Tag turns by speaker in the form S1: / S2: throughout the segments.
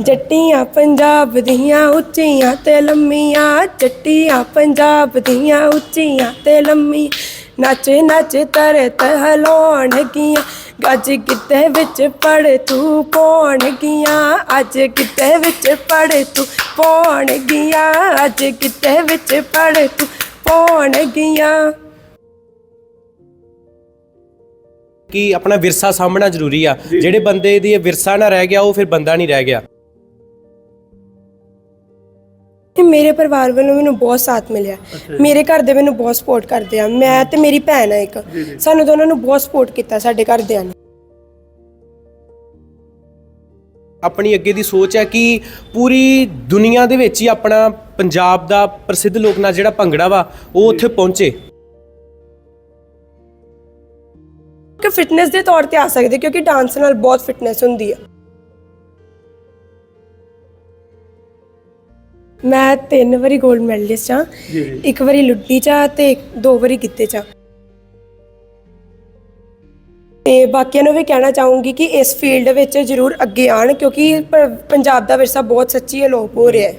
S1: ਜੱਟੀਆਂ ਪੰਜਾਬ ਦੀਆਂ ਉੱਚੀਆਂ ਤੇ ਲੰਮੀਆਂ, ਜੱਟੀਆਂ ਪੰਜਾਬ ਦੀਆਂ ਉੱਚੀਆਂ ਤੇ ਲੰਮੀ ਨੱਚ ਨੱਚ ਤਰਤ ਹਲਾਉਣਗੀਆਂ ਗੱਜ ਕਿਤੇ ਵਿੱਚ ਪੜ ਤੂੰ ਪਾਉਣਗੀਆਂ ਅੱਜ ਕਿਤੇ ਵਿੱਚ ਪੜ ਤੂੰ ਪਾਉਣਗੀਆਂ ਅੱਜ ਕਿਤੇ ਵਿੱਚ ਪੜ ਤੂੰ ਪਾਉਣਗੀਆਂ
S2: ਕਿ ਆਪਣਾ ਵਿਰਸਾ ਸਾਂਭਣਾ ਜ਼ਰੂਰੀ ਆ? ਜਿਹੜੇ ਬੰਦੇ ਦੀ ਇਹ ਵਿਰਸਾ ਨਾ ਰਹਿ ਗਿਆ, ਉਹ ਫਿਰ ਬੰਦਾ ਨਹੀਂ ਰਹਿ ਗਿਆ।
S1: ਤੇ ਮੇਰੇ ਪਰਿਵਾਰ ਵੱਲੋਂ ਮੈਨੂੰ ਬਹੁਤ ਸਾਥ ਮਿਲਿਆ। ਮੇਰੇ ਘਰ ਦੇ ਮੈਨੂੰ ਬਹੁਤ ਸਪੋਰਟ ਕਰਦੇ ਆ। ਮੈਂ ਤੇ ਮੇਰੀ ਭੈਣ ਆ ਇੱਕ। ਸਾਨੂੰ ਦੋਨਾਂ ਨੂੰ ਬਹੁਤ ਸਪੋਰਟ ਕੀਤਾ ਸਾਡੇ ਘਰਦਿਆਂ ਨੇ।
S2: ਆਪਣੀ ਅੱਗੇ ਦੀ ਸੋਚ ਹੈ ਕਿ ਪੂਰੀ ਦੁਨੀਆ ਦੇ ਵਿੱਚ ਹੀ ਆਪਣਾ ਪੰਜਾਬ ਦਾ ਪ੍ਰਸਿੱਧ ਲੋਕ ਨਾਚ ਜਿਹੜਾ ਭੰਗੜਾ ਵਾ ਉਹ ਉੱਥੇ ਪਹੁੰਚੇ।
S1: ਕਿ ਫਿਟਨੈਸ ਦੇ ਤੌਰ ਤੇ ਆ ਸਕਦੇ ਕਿਉਂਕਿ ਡਾਂਸ ਨਾਲ ਬਹੁਤ ਫਿਟਨੈਸ ਹੁੰਦੀ ਆ। ਮੈਂ ਤਿੰਨ ਵਾਰੀ 골ਡ ਮੈਡਲਿਸਟ ਆ ਇੱਕ ਵਾਰੀ ਲੁੱਡੀ ਚ ਆ ਤੇ ਦੋ ਵਾਰੀ ਗਿੱਤੇ ਚ ਆ। ਤੇ ਬਾਕੀਆਂ ਨੂੰ ਵੀ ਕਹਿਣਾ ਚਾਹੂੰਗੀ ਕਿ ਇਸ ਫੀਲਡ ਵਿੱਚ ਜ਼ਰੂਰ ਅੱਗੇ ਆਣ ਕਿਉਂਕਿ ਪ- ਪੰਜਾਬ ਦਾ ਵਿਰਸਾ ਬਹੁਤ ਸੱਚੀ ਅਲੋਪ ਹੋ ਰਿਹਾ ਹੈ।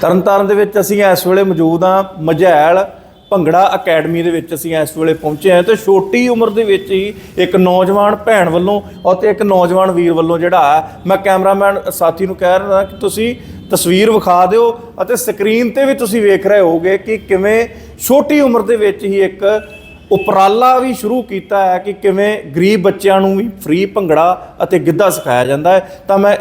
S3: ਤਰਨਤਾਰਨ ਦੇ ਵਿੱਚ ਅਸੀਂ ਇਸ ਵੇਲੇ ਮੌਜੂਦ ਹਾਂ। ਮਝੈਲ ਭੰਗੜਾ ਅਕੈਡਮੀ ਦੇ ਵਿੱਚ ਅਸੀਂ ਇਸ ਵੇਲੇ ਪਹੁੰਚੇ ਹਾਂ ਤੇ ਛੋਟੀ ਉਮਰ ਦੇ ਵਿੱਚ ਹੀ ਇੱਕ ਨੌਜਵਾਨ ਭੈਣ ਵੱਲੋਂ ਅਤੇ ਇੱਕ ਨੌਜਵਾਨ ਵੀਰ ਵੱਲੋਂ ਜਿਹੜਾ ਹੈ, ਮੈਂ ਕੈਮਰਾਮੈਨ ਸਾਥੀ ਨੂੰ ਕਹਿ ਰਿਹਾ ਕਿ ਤੁਸੀਂ ਤਸਵੀਰ ਵਿਖਾ ਦਿਓ ਅਤੇ ਸਕਰੀਨ ਤੇ ਵੀ ਤੁਸੀਂ ਵੇਖ ਰਹੇ ਹੋਗੇ ਕਿ ਕਿਵੇਂ ਛੋਟੀ ਉਮਰ ਦੇ ਵਿੱਚ ਹੀ ਇੱਕ ਉਪਰਾਲਾ ਵੀ ਸ਼ੁਰੂ ਕੀਤਾ ਹੈ ਕਿ ਕਿਵੇਂ ਗਰੀਬ ਬੱਚਿਆਂ ਨੂੰ ਵੀ ਫ੍ਰੀ ਭੰਗੜਾ ਅਤੇ ਗਿੱਧਾ ਸਿਖਾਇਆ ਜਾਂਦਾ ਹੈ। ਤਾਂ ਮੈਂ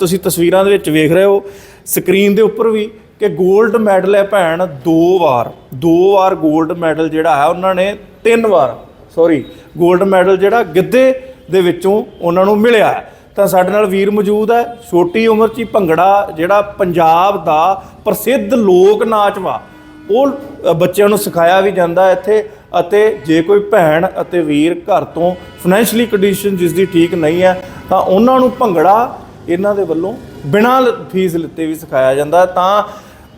S3: ਤੁਸੀਂ ਤਸਵੀਰਾਂ ਦੇ ਵਿੱਚ ਵੇਖ ਰਹੇ ਹੋ, ਸਕਰੀਨ ਦੇ ਉੱਪਰ ਵੀ ਕਿ 골ਡ ਮੈਡਲ ਹੈ ਭੈਣ, ਦੋ ਵਾਰ ਦੋ ਵਾਰ 골ਡ ਮੈਡਲ ਜਿਹੜਾ ਹੈ, ਉਹਨਾਂ ਨੇ ਤਿੰਨ ਵਾਰ ਸੌਰੀ 골ਡ ਮੈਡਲ ਜਿਹੜਾ ਗਿੱਧੇ ਦੇ ਵਿੱਚੋਂ ਉਹਨਾਂ ਨੂੰ ਮਿਲਿਆ ਤਾਂ ਸਾਡੇ ਨਾਲ ਵੀਰ ਮੌਜੂਦ ਹੈ, ਛੋਟੀ ਉਮਰ 'ਚ ਹੀ ਭੰਗੜਾ ਜਿਹੜਾ ਪੰਜਾਬ ਦਾ ਪ੍ਰਸਿੱਧ ਲੋਕ ਨਾਚ ਵਾ, ਉਹ ਬੱਚਿਆਂ ਨੂੰ ਸਿਖਾਇਆ ਵੀ ਜਾਂਦਾ ਇੱਥੇ ਅਤੇ ਜੇ ਕੋਈ ਭੈਣ ਅਤੇ ਵੀਰ ਘਰ ਤੋਂ ਫਾਈਨੈਂਸ਼ਲੀ ਕੰਡੀਸ਼ਨ ਜਿਸ ਦੀ ਠੀਕ ਨਹੀਂ ਹੈ, ਤਾਂ ਉਹਨਾਂ ਨੂੰ ਭੰਗੜਾ ਇਹਨਾਂ ਦੇ ਵੱਲੋਂ ਬਿਨਾਂ ਫੀਸ ਲਿੱਤੇ ਵੀ ਸਿਖਾਇਆ ਜਾਂਦਾ ਤਾਂ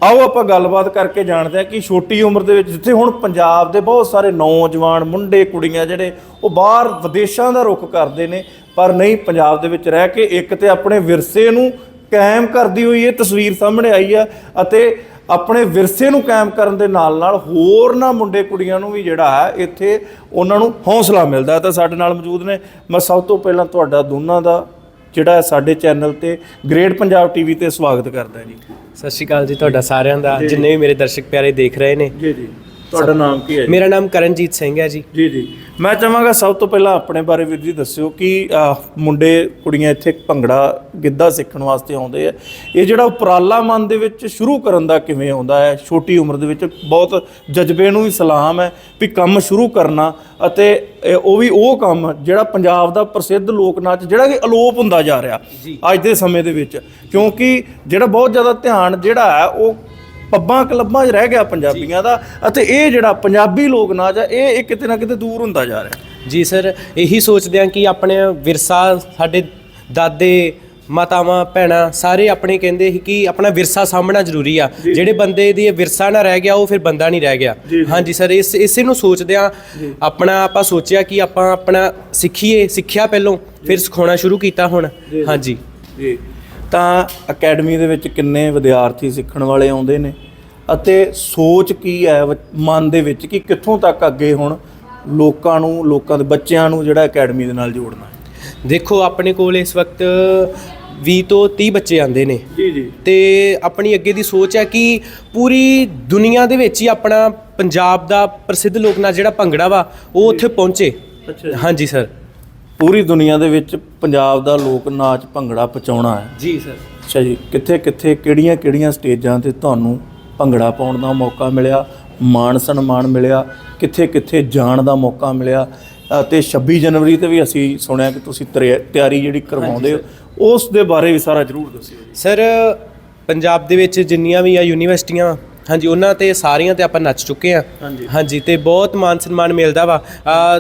S3: ਆਓ ਆਪਾਂ ਗੱਲਬਾਤ ਕਰਕੇ ਜਾਣਦੇ ਹਾਂ ਕਿ ਛੋਟੀ ਉਮਰ ਦੇ ਵਿੱਚ ਜਿੱਥੇ ਹੁਣ ਪੰਜਾਬ ਦੇ ਬਹੁਤ ਸਾਰੇ ਨੌਜਵਾਨ, ਮੁੰਡੇ, ਕੁੜੀਆਂ ਜਿਹੜੇ ਉਹ ਬਾਹਰ ਵਿਦੇਸ਼ਾਂ ਦਾ ਰੁਖ ਕਰਦੇ ਨੇ, ਪਰ ਨਹੀਂ, ਪੰਜਾਬ ਦੇ ਵਿੱਚ ਰਹਿ ਕੇ ਇੱਕ ਤੇ ਆਪਣੇ ਵਿਰਸੇ ਨੂੰ ਕਾਇਮ ਕਰਦੀ ਹੋਈ ਇਹ ਤਸਵੀਰ ਸਾਹਮਣੇ ਆਈ ਆ ਅਤੇ ਆਪਣੇ ਵਿਰਸੇ ਨੂੰ ਕਾਇਮ ਕਰਨ ਦੇ ਨਾਲ ਨਾਲ ਹੋਰ ਨਾ ਮੁੰਡੇ, ਕੁੜੀਆਂ ਨੂੰ ਵੀ ਜਿਹੜਾ ਹੈ ਇੱਥੇ ਉਹਨਾਂ ਨੂੰ ਹੌਸਲਾ ਮਿਲਦਾ ਤਾਂ ਸਾਡੇ ਨਾਲ ਮੌਜੂਦ ਨੇ। ਮੈਂ ਸਭ ਤੋਂ ਪਹਿਲਾਂ ਤੁਹਾਡਾ ਦੋਨਾਂ ਦਾ ਜਿਹੜਾ ਸਾਡੇ ਚੈਨਲ ਤੇ ਗ੍ਰੇਟ ਪੰਜਾਬ ਟੀਵੀ ਤੇ ਸਵਾਗਤ ਕਰਦਾ ਜੀ।
S2: ਸਤਿ ਸ਼੍ਰੀ ਅਕਾਲ ਜੀ ਤੁਹਾਡਾ ਸਾਰਿਆਂ ਦਾ। ਜਿੰਨੇ ਵੀ ਮੇਰੇ ਦਰਸ਼ਕ ਪਿਆਰੇ ਦੇਖ ਰਹੇ ਨੇ
S3: ਜੀ ਜੀ। ਤੁਹਾਡਾ ਨਾਮ ਕੀ ਹੈ
S2: ਮੇਰਾ ਨਾਮ ਕਰਨਜੀਤ ਸਿੰਘ ਹੈ ਜੀ।
S3: ਜੀ ਜੀ। ਮੈਂ ਚਾਹਾਂਗਾ ਸਭ ਤੋਂ ਪਹਿਲਾਂ ਆਪਣੇ ਬਾਰੇ ਵੀਰ ਜੀ ਦੱਸਿਓ ਕਿ ਅਹ, ਮੁੰਡੇ ਕੁੜੀਆਂ ਇੱਥੇ ਭੰਗੜਾ ਗਿੱਧਾ ਸਿੱਖਣ ਵਾਸਤੇ ਆਉਂਦੇ ਆ। ਇਹ ਜਿਹੜਾ ਉਪਰਾਲਾ ਮਨ ਦੇ ਵਿੱਚ ਸ਼ੁਰੂ ਕਰਨ ਦਾ ਕਿਵੇਂ ਆਉਂਦਾ ਹੈ? ਛੋਟੀ ਉਮਰ ਦੇ ਵਿੱਚ ਬਹੁਤ ਜਜ਼ਬੇ ਨੂੰ ਵੀ ਸਲਾਮ ਹੈ ਵੀ ਕੰਮ ਸ਼ੁਰੂ ਕਰਨਾ ਅਤੇ ਇਹ ਉਹ ਵੀ ਉਹ ਕੰਮ ਜਿਹੜਾ ਪੰਜਾਬ ਦਾ ਪ੍ਰਸਿੱਧ ਲੋਕ ਨਾਚ ਜਿਹੜਾ ਕਿ ਅਲੋਪ ਹੁੰਦਾ ਜਾ ਰਿਹਾ ਅੱਜ ਦੇ ਸਮੇਂ ਦੇ ਵਿੱਚ। ਕਿਉਂਕਿ ਜਿਹੜਾ ਬਹੁਤ ਜ਼ਿਆਦਾ ਧਿਆਨ ਜਿਹੜਾ ਹੈ ਉਹ ਪੱਬਾਂ ਕਲੱਬਾਂ 'ਚ ਰਹਿ ਗਿਆ ਪੰਜਾਬੀਆਂ ਦਾ ਅਤੇ ਇਹ ਜਿਹੜਾ ਪੰਜਾਬੀ ਲੋਕ ਨਾਚ ਹੈ ਇਹ ਇਹ ਕਿਤੇ ਨਾ ਕਿਤੇ ਦੂਰ ਹੁੰਦਾ ਜਾ ਰਿਹਾ।
S2: ਜੀ ਸਰ ਇਹੀ ਸੋਚਦੇ ਹਾਂ ਕਿ ਆਪਣੇ ਵਿਰਸਾ ਸਾਡੇ ਦਾਦੇ ਮਾਤਾਵਾਂ ਭੈਣਾਂ ਸਾਰੇ ਆਪਣੇ ਕਹਿੰਦੇ ਸੀ ਕਿ ਆਪਣਾ ਵਿਰਸਾ ਸਾਂਭਣਾ ਜ਼ਰੂਰੀ ਆ। ਜਿਹੜੇ ਬੰਦੇ ਦੀ ਇਹ ਵਿਰਸਾ ਨਾ ਰਹਿ ਗਿਆ ਉਹ ਫਿਰ ਬੰਦਾ ਨਹੀਂ ਰਹਿ ਗਿਆ। ਹਾਂਜੀ ਸਰ ਇਸ ਇਸੇ ਨੂੰ ਸੋਚਦੇ ਆ ਆਪਣਾ ਆਪਾਂ ਸੋਚਿਆ ਕਿ ਆਪਾਂ ਆਪਣਾ ਸਿੱਖੀਏ ਸਿੱਖਿਆ ਪਹਿਲੋਂ ਫਿਰ ਸਿਖਾਉਣਾ ਸ਼ੁਰੂ ਕੀਤਾ ਹੁਣ। ਹਾਂਜੀ।
S3: ਜੀ। ਤਾਂ ਅਕੈਡਮੀ ਦੇ ਵਿੱਚ ਕਿੰਨੇ ਵਿਦਿਆਰਥੀ ਸਿੱਖਣ ਵਾਲੇ ਆਉਂਦੇ ਨੇ ਅਤੇ ਸੋਚ ਕੀ ਹੈ ਮਨ ਦੇ ਵਿੱਚ ਕਿ ਕਿੱਥੋਂ ਤੱਕ ਅੱਗੇ ਹੁਣ ਲੋਕਾਂ ਨੂੰ ਲੋਕਾਂ ਦੇ ਬੱਚਿਆਂ ਨੂੰ ਜਿਹੜਾ ਅਕੈਡਮੀ ਦੇ ਨਾਲ ਜੋੜਨਾ ਹੈ?
S2: ਦੇਖੋ ਆਪਣੇ ਕੋਲ ਇਸ ਵਕਤ 20 ਤੋਂ 30 ਬੱਚੇ ਆਉਂਦੇ ਨੇ।
S3: ਜੀ ਜੀ।
S2: ਤੇ ਆਪਣੀ ਅੱਗੇ ਦੀ ਸੋਚ ਹੈ ਕਿ ਪੂਰੀ ਦੁਨੀਆ ਦੇ ਵਿੱਚ ਹੀ ਆਪਣਾ ਪੰਜਾਬ ਦਾ ਪ੍ਰਸਿੱਧ ਲੋਕ ਨਾਚ ਜਿਹੜਾ ਭੰਗੜਾ ਵਾ ਉਹ ਉੱਥੇ ਪਹੁੰਚੇ।
S3: ਅੱਛਾ
S2: ਹਾਂਜੀ ਸਰ।
S3: ਪੂਰੀ ਦੁਨੀਆ ਦੇ ਵਿੱਚ ਪੰਜਾਬ ਦਾ ਲੋਕ ਨਾਚ ਭੰਗੜਾ ਪਹੁੰਚਾਉਣਾ ਹੈ।
S2: ਜੀ ਸਰ।
S3: ਅੱਛਾ ਜੀ ਕਿੱਥੇ ਕਿੱਥੇ ਕਿਹੜੀਆਂ ਕਿਹੜੀਆਂ ਸਟੇਜਾਂ ਤੇ ਤੁਹਾਨੂੰ ਭੰਗੜਾ ਪਾਉਣ ਦਾ ਮੌਕਾ ਮਿਲਿਆ ਮਾਣ ਸਨਮਾਨ ਮਿਲਿਆ ਕਿੱਥੇ ਕਿੱਥੇ ਜਾਣ ਦਾ ਮੌਕਾ ਮਿਲਿਆ ਅਤੇ 26 ਜਨਵਰੀ ਤੇ ਵੀ ਅਸੀਂ ਸੁਣਿਆ ਕਿ ਤੁਸੀਂ ਤਿਆਰੀ ਜਿਹੜੀ ਕਰਵਾਉਂਦੇ ਹੋ ਉਸ ਦੇ ਬਾਰੇ ਵੀ ਸਾਰਾ ਜ਼ਰੂਰ ਦੱਸਿਓ
S2: ਸਰ ਪੰਜਾਬ ਦੇ ਵਿੱਚ ਜਿੰਨੀਆਂ ਵੀ ਆ ਯੂਨੀਵਰਸਿਟੀਆਂ ਹਾਂਜੀ ਉਹਨਾਂ ਤੇ ਸਾਰੀਆਂ ਤੇ ਆਪਾਂ ਨੱਚ ਚੁੱਕੇ ਆ
S3: ਹਾਂਜੀ।
S2: ਹਾਂਜੀ ਤੇ ਬਹੁਤ ਮਾਨ ਸਨਮਾਨ ਮਿਲਦਾ ਵਾ। ਆ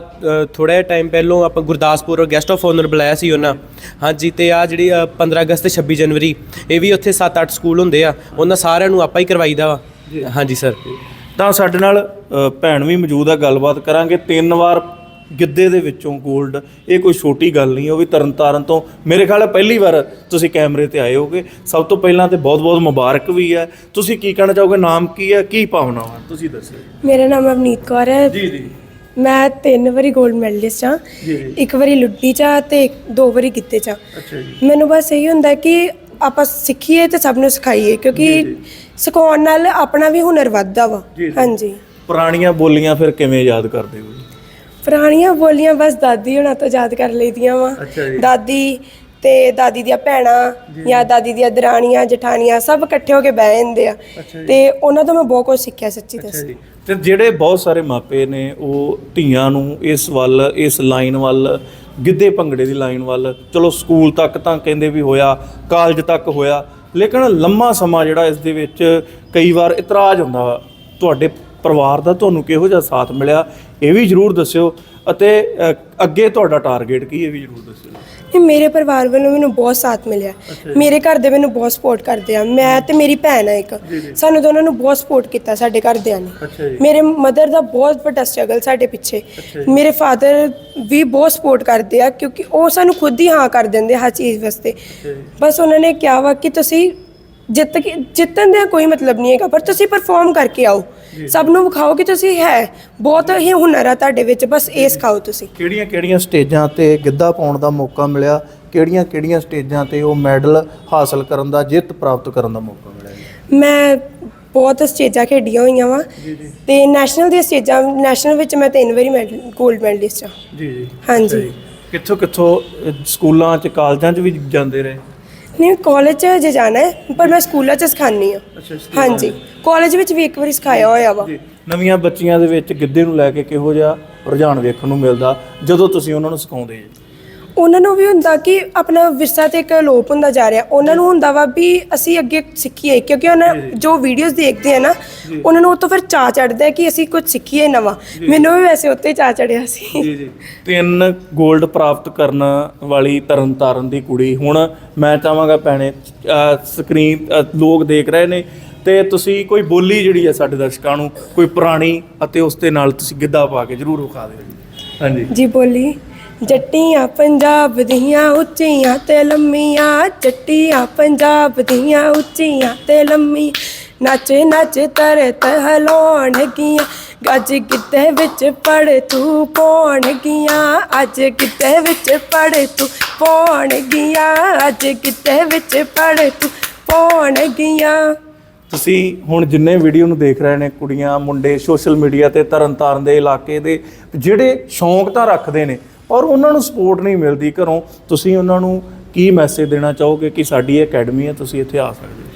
S2: ਥੋੜਾ ਜਿਹਾ ਟਾਈਮ ਪਹਿਲੋਂ ਆਪਾਂ ਗੁਰਦਾਸਪੁਰ ਗੈਸਟ ਆਫ ਆਨਰ ਬੁਲਾਇਆ ਸੀ ਉਹਨਾਂ। ਹਾਂਜੀ ਤੇ ਆ ਜਿਹੜੀ ਅ, 15 ਅਗਸਤ ਤੇ 26 ਜਨਵਰੀ ਇਹ ਵੀ ਉੱਥੇ 7-8 ਸਕੂਲ ਹੁੰਦੇ ਆ। ਉਹਨਾਂ ਸਾਰਿਆਂ ਨੂੰ ਆਪਾਂ ਹੀ ਕਰਵਾਈਦਾ ਵਾ। ਹਾਂਜੀ ਸਰ।
S3: ਤਾਂ ਸਾਡੇ ਨਾਲ ਭੈਣ ਵੀ ਮੌਜੂਦ ਆ ਗੱਲਬਾਤ ਕਰਾਂਗੇ। ਤਿੰਨ ਵਾਰ ਗਿੱਧੇ ਦੇ ਵਿੱਚੋਂ 골ਡ ਇਹ ਕੋਈ ਛੋਟੀ ਗੱਲ ਨਹੀਂ ਉਹ ਵੀ ਤਰਨਤਾਰਨ ਤੋਂ। ਮੇਰੇ ਖਿਆਲ ਹੈ ਪਹਿਲੀ ਵਾਰ ਤੁਸੀਂ ਕੈਮਰੇ ਤੇ ਆਏ ਹੋਗੇ। ਸਭ ਤੋਂ ਪਹਿਲਾਂ ਤੇ ਬਹੁਤ-ਬਹੁਤ ਮੁਬਾਰਕ ਵੀ ਹੈ। ਤੁਸੀਂ ਕੀ ਕਹਿਣਾ ਚਾਹੋਗੇ? ਨਾਮ ਕੀ ਹੈ? ਕੀ ਭਾਵਨਾਵਾਂ ਤੁਸੀਂ ਦੱਸੋ।
S1: ਮੇਰਾ ਨਾਮ ਅਵਨੀਤ ਕੌਰ ਹੈ।
S3: ਜੀ ਜੀ।
S1: ਮੈਂ ਤਿੰਨ ਵਾਰੀ 골ਡ ਮੈਡਲਿਸਟ ਹਾਂ ਇੱਕ ਵਾਰੀ ਲੁੱਡੀ ਚ ਹਾਂ ਤੇ ਦੋ ਵਾਰੀ ਗਿੱਤੇ ਚ ਹਾਂ।
S3: ਅੱਛਾ ਜੀ।
S1: ਮੈਨੂੰ ਬਸ ਇਹੀ ਹੁੰਦਾ ਕਿ ਆਪਾਂ ਸਿੱਖੀਏ ਤੇ ਸਭ ਨੂੰ ਸਿਖਾਈਏ ਕਿਉਂਕਿ ਸਿਖਾਉਣ ਨਾਲ ਆਪਣਾ ਵੀ ਹੁਨਰ ਵੱਧਦਾ ਵਾ। ਹਾਂਜੀ।
S3: ਪੁਰਾਣੀਆਂ ਬੋਲੀਆਂ ਫਿਰ ਕਿਵੇਂ ਯਾਦ ਕਰਦੇ ਹੋ?
S1: ਪੁਰਾਣੀਆਂ ਬੋਲੀਆਂ ਬਸ ਦਾਦੀ ਹੁਣਾਂ ਤੋਂ ਯਾਦ ਕਰ ਲਈਦੀਆਂ ਵਾ।
S3: ਅੱਛਾ ਜੀ।
S1: ਦਾਦੀ ਤੇ ਦਾਦੀ ਦੀਆਂ ਭੈਣਾਂ ਜਾਂ। ਦਾਦੀ ਦੀਆਂ ਦਰਾਣੀਆਂ ਜਠਾਣੀਆਂ ਸਭ ਇਕੱਠੇ ਹੋ ਕੇ ਬਹਿ ਜਾਂਦੇ ਆ। ਤੇ ਉਹਨਾਂ ਤੋਂ ਮੈਂ ਬਹੁਤ ਕੁਝ ਸਿੱਖਿਆ ਸੱਚੀ ਦੱਸ।
S3: ਤੇ ਜਿਹੜੇ ਬਹੁਤ ਸਾਰੇ ਮਾਪੇ ਨੇ ਉਹ ਧੀਆਂ ਨੂੰ ਇਸ ਵੱਲ ਇਸ ਲਾਈਨ ਵੱਲ ਗਿੱਧੇ ਭੰਗੜੇ ਦੀ ਲਾਈਨ ਵੱਲ ਚਲੋ ਸਕੂਲ ਤੱਕ ਤਾਂ ਕਹਿੰਦੇ ਵੀ ਹੋਇਆ ਕਾਲਜ ਤੱਕ ਹੋਇਆ ਲੇਕਿਨ ਲੰਮਾ ਸਮਾਂ ਜਿਹੜਾ ਇਸ ਦੇ ਵਿੱਚ ਕਈ ਵਾਰ ਇਤਰਾਜ਼ ਹੁੰਦਾ। ਤੁਹਾਡੇ ਪਰਿਵਾਰ ਦਾ ਤੁਹਾਨੂੰ ਕਿਹੋ ਜਿਹਾ ਸਾਥ ਮਿਲਿਆ ਇਹ ਵੀ ਜਰੂਰ ਦੱਸਿਓ ਅਤੇ ਅੱਗੇ ਤੁਹਾਡਾ ਟਾਰਗੇਟ ਕੀ ਇਹ ਵੀ ਜਰੂਰ ਦੱਸਿਓ।
S1: ਨਹੀਂ ਮੇਰੇ ਪਰਿਵਾਰ ਵੱਲੋਂ ਮੈਨੂੰ ਬਹੁਤ ਸਾਥ ਮਿਲਿਆ। ਮੇਰੇ ਘਰ ਦੇ ਮੈਨੂੰ ਬਹੁਤ ਸਪੋਰਟ ਕਰਦੇ ਆ। ਮੈਂ ਤੇ ਮੇਰੀ ਭੈਣ ਆ ਇੱਕ। ਸਾਨੂੰ ਦੋਨਾਂ ਨੂੰ ਬਹੁਤ ਸਪੋਰਟ ਕੀਤਾ ਸਾਡੇ ਘਰਦਿਆਂ ਨੇ। ਮੇਰੇ ਮਦਰ ਦਾ ਬਹੁਤ ਵੱਡਾ ਸਟਰਗਲ ਸਾਡੇ ਪਿੱਛੇ। ਮੇਰੇ ਫਾਦਰ ਵੀ ਬਹੁਤ ਸਪੋਰਟ ਕਰਦੇ ਆ ਕਿਉਂਕਿ ਉਹ ਸਾਨੂੰ ਖੁਦ ਹੀ ਹਾਂ ਕਰ ਦਿੰਦੇ ਹਰ ਚੀਜ਼ ਵਾਸਤੇ। ਬਸ ਉਹਨਾਂ ਨੇ ਕਿਹਾ ਵਾ ਕਿ ਤੁਸੀਂ ਜਿੱਤ ਕੇ ਜਿੱਤਣ ਦਾ ਕੋਈ ਮਤਲਬ ਨਹੀਂ ਹੈਗਾ ਪਰ ਤੁਸੀਂ ਪਰਫਾਰਮ ਕਰਕੇ ਆਓ। ਸਭ ਨੂੰ ਵਿਖਾਓ ਕਿ ਤੁਸੀਂ ਹੈ ਬਹੁਤ ਹੀ ਹੁਨਰ ਆ ਤੁਹਾਡੇ ਵਿੱਚ ਬਸ ਇਹ ਸਿਖਾਓ ਤੁਸੀਂ।
S3: ਕਿਹੜੀਆਂ ਕਿਹੜੀਆਂ ਸਟੇਜਾਂ ਤੇ ਗਿੱਧਾ ਪਾਉਣ ਦਾ ਮੌਕਾ ਮਿਲਿਆ? ਕਿਹੜੀਆਂ ਕਿਹੜੀਆਂ ਸਟੇਜਾਂ ਤੇ ਉਹ ਮੈਡਲ ਹਾਸਲ ਕਰਨ ਦਾ ਜਿੱਤ ਪ੍ਰਾਪਤ ਕਰਨ ਦਾ ਮੌਕਾ ਮਿਲਿਆ?
S1: ਮੈਂ ਬਹੁਤ ਸਟੇਜਾਂ ਖੇਡੀਆਂ ਹੋਈਆਂ ਵਾ। ਤੇ ਨੈਸ਼ਨਲ ਦੀਆਂ ਸਟੇਜਾਂ ਨੈਸ਼ਨਲ ਵਿੱਚ ਮੈਂ ਤਿੰਨ ਵਾਰੀ ਮੈਡਲ 골ਡ ਮੈਡਲਿਸਟ ਆ
S3: ਜੀ ਜੀ।
S1: ਹਾਂਜੀ।
S3: ਕਿੱਥੋਂ ਕਿੱਥੋਂ ਸਕੂਲਾਂ 'ਚ ਕਾਲਜਾਂ 'ਚ ਵੀ ਜਾਂਦੇ ਰਹੇ?
S1: ਨਹੀਂ ਕਾਲਜ 'ਚ ਜੇ ਜਾਣਾ ਹੈ ਪਰ ਮੈਂ ਸਕੂਲਾਂ 'ਚ ਸਿਖਾਉਂਦੀ ਆ
S3: ਅੱਛਾ
S1: ਹਾਂਜੀ ਕਾਲਜ ਵਿੱਚ ਵੀ ਇੱਕ ਵਾਰੀ ਸਿਖਾਇਆ ਹੋਇਆ ਵਾ।
S3: ਜੀ ਨਵੀਆਂ ਬੱਚੀਆਂ ਦੇ ਵਿੱਚ ਗਿੱਧੇ ਨੂੰ ਲੈ ਕੇ ਕਿਹੋ ਜਿਹਾ ਰੁਝਾਨ ਵੇਖਣ ਨੂੰ ਮਿਲਦਾ ਜਦੋਂ ਤੁਸੀਂ ਉਹਨਾਂ ਨੂੰ ਸਿਖਾਉਂਦੇ ਜੀ
S1: ਉਹਨਾਂ ਨੂੰ ਵੀ ਹੁੰਦਾ ਕਿ ਆਪਣਾ ਵਿਰਸਾ ਤੇ ਇੱਕ ਲੋਪ ਹੁੰਦਾ ਜਾ ਰਿਹਾ। ਉਹਨਾਂ ਨੂੰ ਹੁੰਦਾ ਵਾ ਵੀ ਅਸੀਂ ਅੱਗੇ ਸਿੱਖੀਏ ਕਿਉਂਕਿ ਉਹਨਾਂ ਜੋ ਵੀਡੀਓਜ਼ ਦੇਖਦੇ ਆ ਨਾ ਉਹਨਾਂ ਨੂੰ ਉਹ ਤੋਂ ਫਿਰ ਚਾਅ ਚੜਦਾ ਹੈ ਕਿ ਅਸੀਂ ਕੁਝ ਸਿੱਖੀਏ ਨਵਾਂ। ਮੈਨੂੰ ਵੀ ਵੈਸੇ ਉੱਤੇ ਚਾਅ ਚੜਿਆ ਸੀ।
S3: ਜੀ ਜੀ। ਤਿੰਨ 골ਡ ਪ੍ਰਾਪਤ ਕਰਨ ਵਾਲੀ ਤਰਨਤਾਰਨ ਦੀ ਕੁੜੀ। ਹੁਣ ਮੈਂ ਚਾਹਾਂਗਾ ਭੈਣੇ ਸਕਰੀਨ ਲੋਕ ਦੇਖ ਰਹੇ ਨੇ ਤੇ ਤੁਸੀਂ ਕੋਈ ਬੋਲੀ ਜਿਹੜੀ ਹੈ ਸਾਡੇ ਦਰਸ਼ਕਾਂ ਨੂੰ ਕੋਈ ਪੁਰਾਣੀ ਅਤੇ ਉਸ ਦੇ ਨਾਲ ਤੁਸੀਂ ਗਿੱਧਾ ਪਾ ਕੇ ਜਰੂਰ ਵਿਖਾ ਦਿਓ ਜੀ। ਹਾਂਜੀ।
S1: ਜੀ ਬੋਲੀ। ਜੱਟੀਆਂ ਪੰਜਾਬ ਦੀਆਂ ਉੱਚੀਆਂ ਤੇ ਲੰਮੀਆਂ, ਜੱਟੀਆਂ ਪੰਜਾਬ ਦੀਆਂ ਉੱਚੀਆਂ ਤੇ ਲੰਮੀ ਨੱਚ ਨੱਚ ਤਰਤ ਹਲਾਉਣਗੀਆਂ ਅੱਜ ਗਿੱਧੇ ਵਿੱਚ ਪੜ ਤੂੰ ਪਾਉਣਗੀਆਂ ਅੱਜ ਗਿੱਧੇ ਵਿੱਚ ਪੜ ਤੂੰ ਪਾਉਣਗੀਆਂ ਅੱਜ ਗਿੱਧੇ ਵਿੱਚ ਪੜ ਤੂੰ ਪਾਉਣਗੀਆਂ
S3: ਤੁਸੀਂ ਹੁਣ ਜਿੰਨੇ ਵੀਡੀਓ ਨੂੰ ਦੇਖ ਰਹੇ ਨੇ ਕੁੜੀਆਂ, ਮੁੰਡੇ ਸੋਸ਼ਲ ਮੀਡੀਆ ਤੇ ਤਰਨਤਾਰਨ ਦੇ ਇਲਾਕੇ ਦੇ, ਜਿਹੜੇ ਸ਼ੌਂਕ ਤਾਂ ਰੱਖਦੇ ਨੇ ਔਰ ਉਹਨਾਂ ਨੂੰ ਸਪੋਰਟ ਨਹੀਂ ਮਿਲਦੀ ਘਰੋਂ, ਤੁਸੀਂ ਉਹਨਾਂ ਨੂੰ ਕੀ ਮੈਸੇਜ ਦੇਣਾ ਚਾਹੋਗੇ ਕਿ ਸਾਡੀ ਇਹ ਅਕੈਡਮੀ ਹੈ, ਤੁਸੀਂ ਇੱਥੇ ਆ ਸਕਦੇ ਹੋ?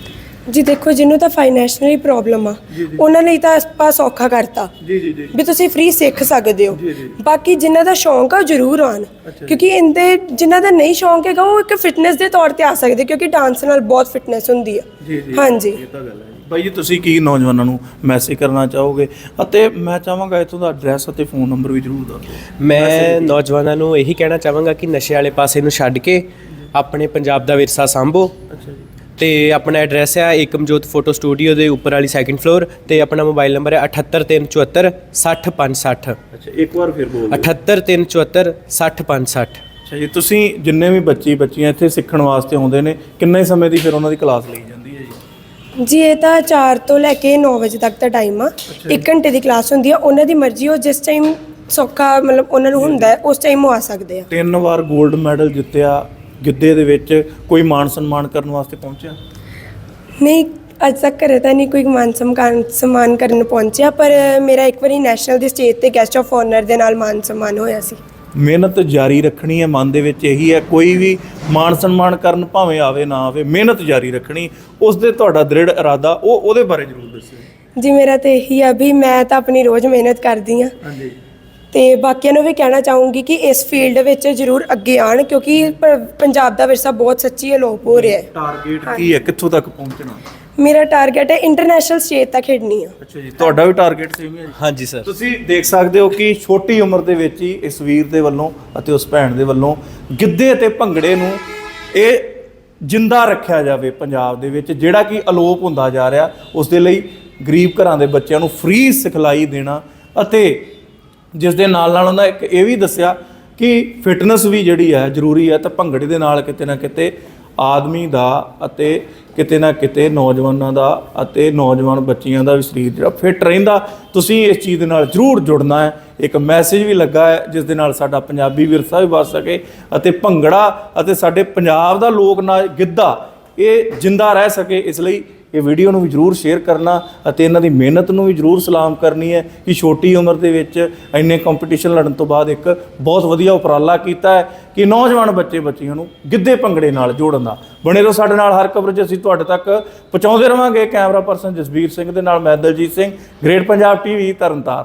S1: ਜੀ ਦੇਖੋ ਜਿਹਨੂੰ ਤਾਂ ਫਾਈਨੈਂਸ਼ੀਅਲੀ ਪ੍ਰੋਬਲਮ ਆ ਉਹਨਾਂ ਲਈ ਤਾਂ ਆਪਾਂ ਸੌਖਾ ਕਰਤਾ।
S3: ਜੀ ਜੀ ਜੀ।
S1: ਵੀ ਤੁਸੀਂ ਫ੍ਰੀ ਸਿੱਖ ਸਕਦੇ ਹੋ।
S3: ਜੀ, ਜੀ।
S1: ਬਾਕੀ ਜਿਨ੍ਹਾਂ ਦਾ ਸ਼ੌਂਕ ਆ ਉਹ ਜ਼ਰੂਰ ਆਣ ਕਿਉਂਕਿ ਇਹਦੇ ਜਿਨ੍ਹਾਂ ਦਾ ਨਹੀਂ ਸ਼ੌਂਕ ਹੈਗਾ ਉਹ ਇੱਕ ਫਿਟਨੈਸ ਦੇ ਤੌਰ ਤੇ ਆ ਸਕਦੇ ਕਿਉਂਕਿ ਡਾਂਸ ਨਾਲ ਬਹੁਤ ਫਿਟਨੈਸ ਹੁੰਦੀ ਆ।
S3: ਜੀ ਜੀ।
S1: ਹਾਂਜੀ।
S3: ਇਹ ਤਾਂ ਗੱਲ ਹੈ ਜੀ। ਬਾਈ ਜੀ ਤੁਸੀਂ ਕੀ ਨੌਜਵਾਨਾਂ ਨੂੰ ਮੈਸੇਜ ਕਰਨਾ ਚਾਹੋਗੇ? ਅਤੇ ਮੈਂ ਚਾਹਾਂਗਾ ਇੱਥੋਂ ਦਾ ਐਡਰੈਸ ਅਤੇ ਫੋਨ ਨੰਬਰ ਵੀ ਜਰੂਰ ਦੱਸ ਦਿਓ।
S2: ਮੈਂ ਨੌਜਵਾਨਾਂ ਨੂੰ ਇਹੀ ਕਹਿਣਾ ਚਾਹਾਂਗਾ ਕਿ ਨਸ਼ੇ ਵਾਲੇ ਪਾਸੇ ਨੂੰ ਛੱਡ ਕੇ ਆਪਣੇ ਪੰਜਾਬ ਦਾ ਵਿਰਸਾ ਸੰਭੋ।
S3: ਅੱਛਾ ਜੀ।
S2: ਤੇ ਆਪਣਾ ਐਡਰੈਸ ਹੈ ਏਕਮਜੋਤ ਫੋਟੋ ਸਟੂਡੀਓ ਦੇ ਉੱਪਰ ਵਾਲੀ ਸੈਕੰਡ ਫਲੋਰ ਤੇ ਆਪਣਾ ਮੋਬਾਈਲ ਨੰਬਰ ਹੈ 78374 60560
S3: ਅੱਛਾ ਇੱਕ ਵਾਰ ਫਿਰ ਬੋਲ ਦਿਓ।
S2: 78374 60560
S3: ਅੱਛਾ ਜੀ ਤੁਸੀਂ ਜਿੰਨੇ ਵੀ ਬੱਚੀ ਬੱਚੀਆਂ ਇੱਥੇ ਸਿੱਖਣ ਵਾਸਤੇ ਆਉਂਦੇ ਨੇ ਕਿੰਨੇ ਸਮੇਂ ਦੀ ਫਿਰ ਉਹਨਾਂ ਦੀ ਕਲਾਸ ਲਈ ਜਾਂਦੀ ਹੈ ਜੀ?
S1: ਜੀ ਇਹ ਤਾਂ 4 ਤੋਂ ਲੈ ਕੇ 9 ਵਜੇ ਤੱਕ ਦਾ ਟਾਈਮ ਆ। 1 ਘੰਟੇ ਦੀ ਕਲਾਸ ਹੁੰਦੀ ਆ ਉਹਨਾਂ ਦੀ ਮਰਜ਼ੀ ਉਹ ਜਿਸ ਟਾਈਮ ਸੌਖਾ ਮਤਲਬ ਉਹਨਾਂ ਨੂੰ ਹੁੰਦਾ ਉਸ ਟਾਈਮ ਉਹ ਆ ਸਕਦੇ ਆ।
S3: ਤਿੰਨ ਵਾਰ 골ਡ ਮੈਡਲ ਜਿੱਤਿਆ ਗਿੱਧੇ ਦੇ ਵਿੱਚ ਕੋਈ ਮਾਣ ਸਨਮਾਨ ਕਰਨ ਵਾਸਤੇ ਪਹੁੰਚਿਆ?
S1: ਨਹੀਂ ਅੱਜ ਤੱਕ ਘਰੇ ਤਾਂ ਨਹੀਂ ਕੋਈ ਮਾਨ ਸਨਮਾਨ ਸਨਮਾਨ ਕਰਨ ਪਹੁੰਚਿਆ ਪਰ ਮੇਰਾ ਇੱਕ ਵਾਰੀ ਨੈਸ਼ਨਲ ਦੀ ਸਟੇਜ ਤੇ ਗੈਸਟ ਆਫ ਆਨਰ ਦੇ ਨਾਲ ਮਾਨ ਸਨਮਾਨ ਹੋਇਆ ਸੀ।
S3: ਮਿਹਨਤ ਜਾਰੀ ਰੱਖਣੀ ਹੈ ਮਨ ਦੇ ਵਿੱਚ ਇਹੀ ਹੈ ਕੋਈ ਵੀ ਮਾਣ ਸਨਮਾਨ ਕਰਨ ਭਾਵੇਂ ਆਵੇ ਨਾ ਆਵੇ ਮਿਹਨਤ ਜਾਰੀ ਰੱਖਣੀ ਉਸ ਦੇ ਤੁਹਾਡਾ ਦ੍ਰਿੜ ਇਰਾਦਾ ਉਹ ਉਹਦੇ ਬਾਰੇ ਜ਼ਰੂਰ ਦੱਸਿਓ।
S1: ਜੀ ਮੇਰਾ ਤੇ ਇਹੀ ਆ ਵੀ ਮੈਂ ਤਾਂ ਆਪਣੀ ਰੋਜ਼ ਮਿਹਨਤ ਕਰਦੀ ਆ
S3: ਹਾਂਜੀ।
S1: ਤੇ ਬਾਕੀਆਂ ਨੂੰ ਵੀ ਕਹਿਣਾ ਚਾਹੂੰਗੀ ਕਿ ਇਸ ਫੀਲਡ ਵਿੱਚ ਜ਼ਰੂਰ ਅੱਗੇ ਆਣ ਕਿਉਂਕਿ ਪ- ਪੰਜਾਬ ਦਾ ਵਿਰਸਾ ਬਹੁਤ ਸੱਚੀ ਅਲੋਪ ਹੋ ਰਿਹਾ ਹੈ।
S3: ਟਾਰਗੇਟ ਕੀ ਹੈ? ਕਿੱਥੋਂ ਤੱਕ ਪਹੁੰਚਣਾ?
S1: ਮੇਰਾ ਟਾਰਗੇਟ ਹੈ ਇੰਟਰਨੈਸ਼ਨਲ ਸਟੇਜ ਤੱਕ ਖੇਡਣੀ ਆ।
S3: ਅੱਛਾ ਜੀ ਤੁਹਾਡਾ ਵੀ ਟਾਰਗੇਟ ਸੇਮ ਹੀ ਹੈ ਜੀ?
S2: ਹਾਂਜੀ ਸਰ
S3: ਤੁਸੀਂ ਦੇਖ ਸਕਦੇ ਹੋ ਕਿ ਛੋਟੀ ਉਮਰ ਦੇ ਵਿੱਚ ਹੀ ਇਸ ਵੀਰ ਦੇ ਵੱਲੋਂ ਅਤੇ ਉਸ ਭੈਣ ਦੇ ਵੱਲੋਂ ਗਿੱਧੇ ਅਤੇ ਭੰਗੜੇ ਨੂੰ ਇਹ ਜਿੰਦਾ ਰੱਖਿਆ ਜਾਵੇ ਪੰਜਾਬ ਦੇ ਵਿੱਚ ਜਿਹੜਾ ਕਿ ਅਲੋਪ ਹੁੰਦਾ ਜਾ ਰਿਹਾ ਉਸ ਦੇ ਲਈ ਗਰੀਬ ਘਰਾਂ ਦੇ ਬੱਚਿਆਂ ਨੂੰ ਫ੍ਰੀ ਸਿਖਲਾਈ ਦੇਣਾ ਅਤੇ ਜਿਸ ਦੇ ਨਾਲ ਨਾਲ ਉਹਨਾਂ ਇੱਕ ਇਹ ਵੀ ਦੱਸਿਆ ਕਿ ਫਿਟਨੈਸ ਵੀ ਜਿਹੜੀ ਹੈ ਜ਼ਰੂਰੀ ਹੈ ਤਾਂ ਭੰਗੜੇ ਦੇ ਨਾਲ ਕਿਤੇ ਨਾ ਕਿਤੇ ਆਦਮੀ ਦਾ ਅਤੇ ਕਿਤੇ ਨਾ ਕਿਤੇ ਨੌਜਵਾਨਾਂ ਦਾ ਅਤੇ ਨੌਜਵਾਨ ਬੱਚੀਆਂ ਦਾ ਵੀ ਸਰੀਰ ਜਿਹੜਾ ਫਿੱਟ ਰਹਿੰਦਾ, ਤੁਸੀਂ ਇਸ ਚੀਜ਼ ਦੇ ਨਾਲ ਜ਼ਰੂਰ ਜੁੜਨਾ ਹੈ। ਇੱਕ ਮੈਸੇਜ ਵੀ ਲੱਗਾ ਹੈ ਜਿਸ ਦੇ ਨਾਲ ਸਾਡਾ ਪੰਜਾਬੀ ਵਿਰਸਾ ਵੀ ਬਚ ਸਕੇ ਅਤੇ ਭੰਗੜਾ ਅਤੇ ਸਾਡੇ ਪੰਜਾਬ ਦਾ ਲੋਕ ਨਾਚ ਗਿੱਧਾ ਇਹ ਜਿੰਦਾ ਰਹਿ ਸਕੇ ਇਸ ਲਈ ਇਹ ਵੀਡੀਓ ਨੂੰ ਵੀ ਜਰੂਰ ਸ਼ੇਅਰ ਕਰਨਾ ਅਤੇ ਇਹਨਾਂ ਦੀ ਮਿਹਨਤ ਨੂੰ ਵੀ ਜਰੂਰ ਸਲਾਮ ਕਰਨੀ ਹੈ ਕਿ ਛੋਟੀ ਉਮਰ ਦੇ ਵਿੱਚ ਇੰਨੇ ਕੰਪੀਟੀਸ਼ਨ ਲੜਨ ਤੋਂ ਬਾਅਦ ਇੱਕ ਬਹੁਤ ਵਧੀਆ ਉਪਰਾਲਾ ਕੀਤਾ ਹੈ ਕਿ ਨੌਜਵਾਨ ਬੱਚੇ ਬੱਚੀਆਂ ਨੂੰ ਗਿੱਧੇ ਭੰਗੜੇ ਨਾਲ ਜੋੜਨ ਦਾ। ਬਣੇ ਰਹੋ ਸਾਡੇ ਨਾਲ, ਹਰ ਖਬਰ 'ਚ ਅਸੀਂ ਤੁਹਾਡੇ ਤੱਕ ਪਹੁੰਚਾਉਂਦੇ ਰਵਾਂਗੇ। ਕੈਮਰਾ ਪਰਸਨ ਜਸਬੀਰ ਸਿੰਘ ਦੇ ਨਾਲ ਮੈਂ ਦਲਜੀਤ ਸਿੰਘ ਗ੍ਰੇਟ ਪੰਜਾਬ ਟੀਵੀ ਤਰਨਤਾਰਨ।